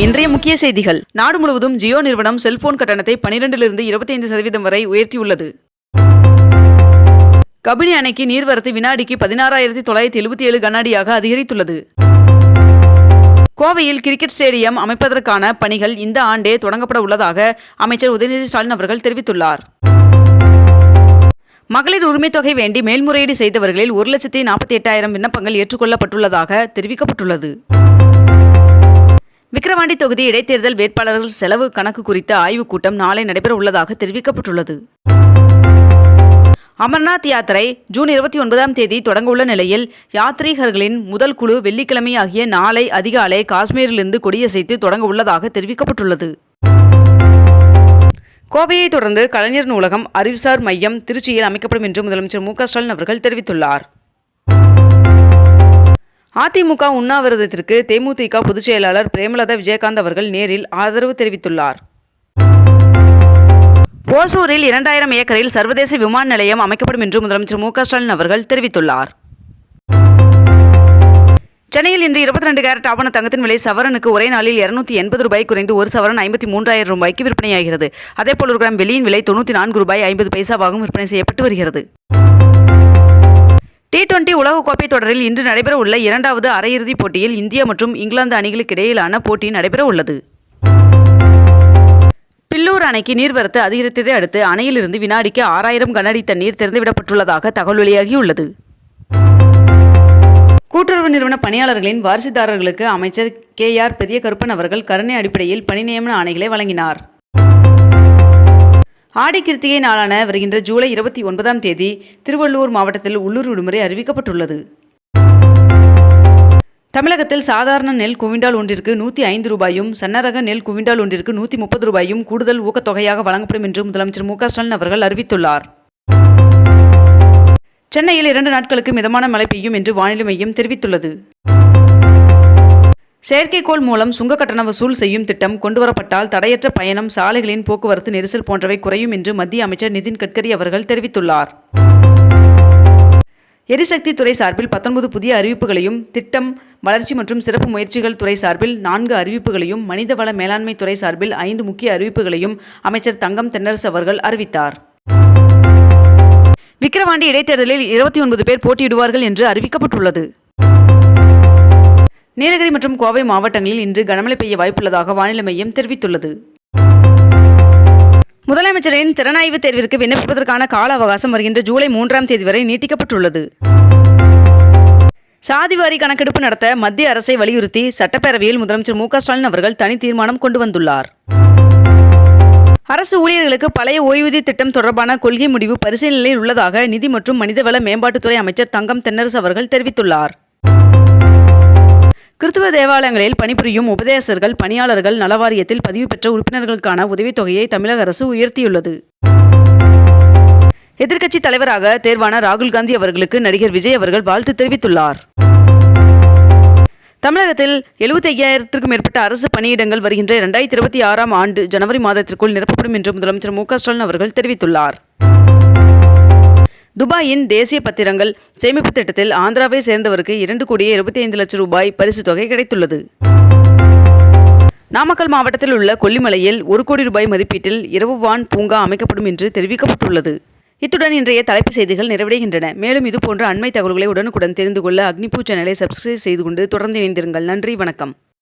இன்றைய முக்கிய செய்திகள். நாடு முழுவதும் ஜியோ நிறுவனம் செல்போன் கட்டணத்தை பனிரெண்டிலிருந்து இருபத்தைந்து சதவீதம் வரை உயர்த்தியுள்ளது. கபினி அணைக்கு நீர்வரத்து வினாடிக்கு பதினாறாயிரத்தி தொள்ளாயிரத்தி எழுபத்தி ஏழு கண்ணாடியாக அதிகரித்துள்ளது. கோவையில் கிரிக்கெட் ஸ்டேடியம் அமைப்பதற்கான பணிகள் இந்த ஆண்டே தொடங்கப்பட உள்ளதாக அமைச்சர் உதயநிதி ஸ்டாலின் அவர்கள் தெரிவித்துள்ளார். மகளிர் உரிமைத் தொகை வேண்டி மேல்முறையீடு செய்தவர்களில் ஒரு லட்சத்தி நாற்பத்தி எட்டாயிரம் விண்ணப்பங்கள் ஏற்றுக்கொள்ளப்பட்டுள்ளதாக தெரிவிக்கப்பட்டுள்ளது. விக்கிரவாண்டி தொகுதி இடைத்தேர்தல் வேட்பாளர்கள் செலவு கணக்கு குறித்த ஆய்வுக் கூட்டம் நாளை நடைபெற உள்ளதாக தெரிவிக்கப்பட்டுள்ளது. அமர்நாத் யாத்திரை ஜூன் இருபத்தி ஒன்பதாம் தேதி தொடங்கவுள்ள நிலையில் யாத்ரீகர்களின் முதல் குழு வெள்ளிக்கிழமை ஆகிய நாளை அதிகாலை காஷ்மீரிலிருந்து கொடியசைத்து தொடங்க உள்ளதாக தெரிவிக்கப்பட்டுள்ளது. கோவையை தொடர்ந்து கலைஞர் நூலகம் அறிவுசார் மையம் திருச்சியில் அமைக்கப்படும் என்று முதலமைச்சர் மு க ஸ்டாலின் அவர்கள் தெரிவித்துள்ளார். அதிமுக உண்ணாவிரதத்திற்கு தேமுதிக பொதுச் செயலாளர் பிரேமலதா விஜயகாந்த் அவர்கள் நேரில் ஆதரவு தெரிவித்துள்ளார். ஓசூரில் இரண்டாயிரம் ஏக்கரில் சர்வதேச விமான நிலையம் அமைக்கப்படும் என்று முதலமைச்சர் மு ஸ்டாலின் அவர்கள் தெரிவித்துள்ளார். சென்னையில் இன்று இருபத்தி ரெண்டு கேரட் ஆவண தங்கத்தின் விலை சவரனுக்கு ஒரே நாளில் இருநூத்தி எண்பது ரூபாய் குறைந்து ஒரு சவரன் ஐம்பத்தி மூன்றாயிரம் ரூபாய்க்கு விற்பனையாகிறது. அதேபோல் ஒரு கிராம் வெளியின் விலை தொண்ணூற்றி நான்கு ரூபாய் ஐம்பது பைசாவாகவும் விற்பனை செய்யப்பட்டு வருகிறது. டி டுவெண்டி உலகக்கோப்பை தொடரில் இன்று நடைபெற உள்ள இரண்டாவது அரையிறுதிப் போட்டியில் இந்தியா மற்றும் இங்கிலாந்து அணிகளுக்கு இடையிலான போட்டி நடைபெற உள்ளது பில்லூர் அணைக்கு நீர்வரத்து அதிகரித்ததை அடுத்து அணையிலிருந்து வினாடிக்கு ஆறாயிரம் கனஅடி தண்ணீர் திறந்துவிடப்பட்டுள்ளதாக தகவல் வெளியாகியுள்ளது. கூட்டுறவு நிறுவன பணியாளர்களின் வாரிசுதாரர்களுக்கு அமைச்சர் கே ஆர் பெரிய கருப்பன் அவர்கள் கருணை அடிப்படையில் பணி நியமன ஆணைகளை வழங்கினார். ஆடி கிருத்திகை நாளான வருகின்ற ஜூலை இருபத்தி ஒன்பதாம் தேதி திருவள்ளூர் மாவட்டத்தில் உள்ளூர் விடுமுறை அறிவிக்கப்பட்டுள்ளது. தமிழகத்தில் சாதாரண நெல் குவிண்டால் ஒன்றிற்கு நூற்றி ஐந்து ரூபாயும் சன்னரக நெல் குவிண்டால் ஒன்றிற்கு நூற்றி முப்பது ரூபாயும் கூடுதல் ஊக்கத்தொகையாக வழங்கப்படும் என்று முதலமைச்சர் மு ஸ்டாலின் அவர்கள் அறிவித்துள்ளார். சென்னையில் இரண்டு நாட்களுக்கு மிதமான மழை பெய்யும் என்று வானிலை மையம் தெரிவித்துள்ளது. செயற்கைக்கோள் மூலம் சுங்க கட்டண வசூல் செய்யும் திட்டம் கொண்டுவரப்பட்டால் தடையற்ற பயணம் சாலைகளின் போக்குவரத்து நெரிசல் போன்றவை குறையும் என்று மத்திய அமைச்சர் நிதின் கட்கரி அவர்கள் தெரிவித்துள்ளார். எரிசக்தி துறை சார்பில் பத்தொன்பது புதிய அறிவிப்புகளையும் திட்டம் வளர்ச்சி மற்றும் சிறப்பு முயற்சிகள் துறை சார்பில் நான்கு அறிவிப்புகளையும் மனிதவள மேலாண்மை துறை சார்பில் ஐந்து முக்கிய அறிவிப்புகளையும் அமைச்சர் தங்கம் தென்னரசு அவர்கள் அறிவித்தார். விக்கிரவாண்டி இடைத்தேர்தலில் இருபத்தி ஒன்பது பேர் போட்டியிடுவார்கள் என்று அறிவிக்கப்பட்டுள்ளது. நீலகிரி மற்றும் கோவை மாவட்டங்களில் இன்று கனமழை பெய்ய வாய்ப்புள்ளதாக வானிலை மையம் தெரிவித்துள்ளது. முதலமைச்சரின் திறனாய்வு தேர்விற்கு விண்ணப்பிப்பதற்கான கால அவகாசம் வருகின்ற ஜூலை மூன்றாம் தேதி வரை நீட்டிக்கப்பட்டுள்ளது. சாதிவாரி கணக்கெடுப்பு நடத்த மத்திய அரசை வலியுறுத்தி சட்டப்பேரவையில் முதலமைச்சர் மு ஸ்டாலின் அவர்கள் தனி தீர்மானம் கொண்டு வந்துள்ளார். அரசு ஊழியர்களுக்கு பழைய ஓய்வூதிய திட்டம் தொடர்பான கொள்கை முடிவு பரிசீலனையில் உள்ளதாக நிதி மற்றும் மனிதவள மேம்பாட்டுத்துறை அமைச்சர் தங்கம் தென்னரசு அவர்கள் தெரிவித்துள்ளார். கிறிஸ்துவ தேவாலயங்களில் பணிபுரியும் உபதேசர்கள் பணியாளர்கள் நலவாரியத்தில் பதிவு பெற்ற உறுப்பினர்களுக்கான உதவித்தொகையை தமிழக அரசு உயர்த்தியுள்ளது. எதிர்க்கட்சித் தலைவராக தேர்வான ராகுல் காந்தி அவர்களுக்கு நடிகர் விஜய் அவர்கள் வாழ்த்து தெரிவித்துள்ளார். தமிழகத்தில் எழுபத்தி ஐயாயிரத்திற்கும் மேற்பட்ட அரசு பணியிடங்கள் வருகின்ற இரண்டாயிரத்தி இருபத்தி ஆறாம் ஆண்டு ஜனவரி மாதத்திற்குள் நிரப்பப்படும் என்று முதலமைச்சர் மு க ஸ்டாலின் அவர்கள் தெரிவித்துள்ளார். துபாயின் தேசிய பத்திரங்கள் சேமிப்பு திட்டத்தில் ஆந்திராவை சேர்ந்தவருக்கு இரண்டு கோடியே இருபத்தி ஐந்து லட்சம் ரூபாய் பரிசு தொகை கிடைத்துள்ளது. நாமக்கல் மாவட்டத்தில் உள்ள கொல்லிமலையில் ஒரு கோடி ரூபாய் மதிப்பீட்டில் இரவு வான் பூங்கா அமைக்கப்படும் என்று தெரிவிக்கப்பட்டுள்ளது. இத்துடன் இன்றைய தலைப்பு செய்திகள் நிறைவடைகின்றன. மேலும் இதுபோன்ற அண்மை தகவல்களை உடனுக்குடன் தெரிந்து கொள்ள அக்னிபூ சேனலை சப்ஸ்கிரைப் செய்து கொண்டு தொடர்ந்து இணைந்திருங்கள். நன்றி வணக்கம்.